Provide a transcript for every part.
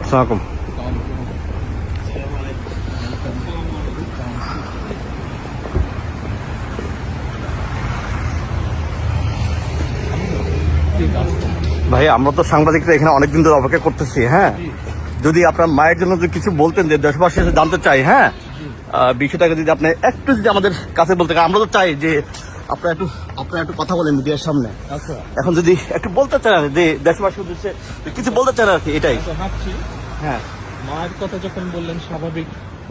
আমরা ভাই, আমরা তো সাংবাদিকরা এখানে অনেকদিন ধরে অপেক্ষা করতেছি হ্যাঁ? যদি আপনার মায়ের জন্য কিছু বলতেন যে দেশবাসী জানতে চাই হ্যাঁ? বিষয়টাকে যদি আপনি একটু যদি আমাদের কাছে বলতে আমরা তো চাই যে আপনারা একটু আপনারা একটু কথা বলেন মিডিয়ার সামনে। আচ্ছা। এখন যদি একটু বলতে চান আর যে দেশবাসীর উদ্দেশ্যে কিছু বলতে চান আর কি এটাই। তো হাঁটছি হ্যাঁ। মায়ের কথা যখন বললেন স্বাভাবিক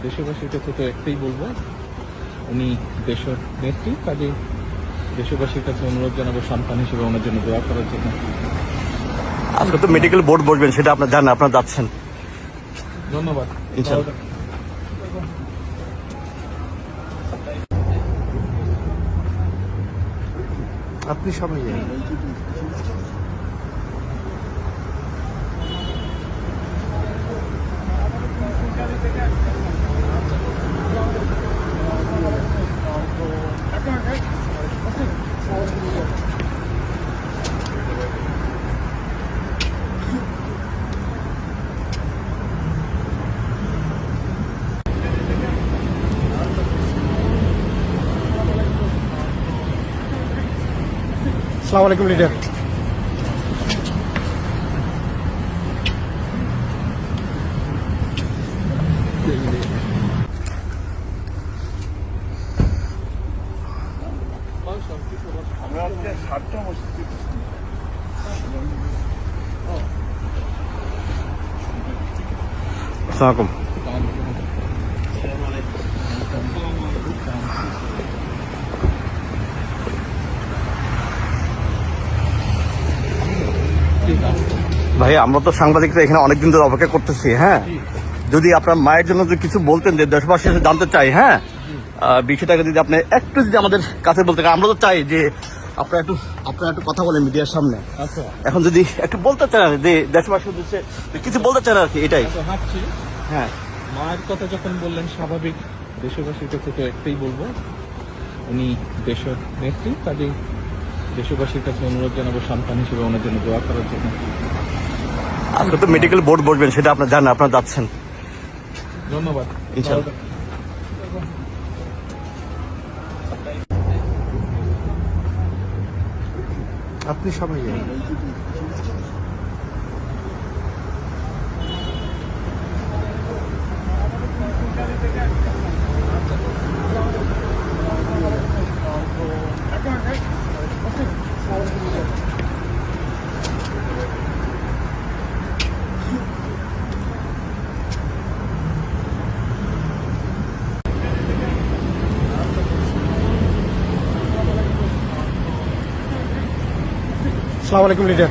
দেশবাসীর কাছে তো একটাই বলব। উনি দেশের নেত্রী কাজে দেশবাসীর কাছে অনুরোধ জানাব সন্তান হিসেবে ওনার জন্য দোয়া করার জন্য। আজকে তো মেডিকেল বোর্ড বসবেন সেটা আপনার জানেন আপনারা যাচ্ছেন। ধন্যবাদ। ইনশাআল্লাহ। আপনি সবাই জানেন। সালাম আলাইকুম লিডার আমরা আজকে সাতটা মসজিদ আসসালামাইকুম ভাই আমরা তো সাংবাদিকরা এখানে অনেকদিন ধরে অপেক্ষা করতেছি হ্যাঁ? যদি আপনার মায়ের জন্য যদি কিছু বলতেন যে দেশবাসী জানতে চাই হ্যাঁ? বিষয়টাকে যদি আপনি একটু যদি আমাদের কাছে বলতে আমরা তো চাই যে আপনারা একটু আপনারা একটু কথা বলেন মিডিয়ার সামনে। আচ্ছা। এখন যদি একটু বলতে চান আর কি, যে দেশবাসীর উদ্দেশ্যে কিছু বলতে চান আর কি এটাই। তো হাঁটছি। হ্যাঁ। মায়ের কথা যখন বললেন স্বাভাবিক দেশবাসীর কাছে তো একটাই বলব। উনি দেশের নেত্রী কাজে দেশবাসীর কাছে অনুরোধ জানাব সন্তান হিসেবে ওনার জন্য দোয়া করার জন্য। আজকে তো মেডিকেল বোর্ড বসবেন সেটা আপনার জানেন আপনার যাচ্ছেন। ধন্যবাদ। আপনি সবাই জানেন সালাম আলাইকুম লিডার।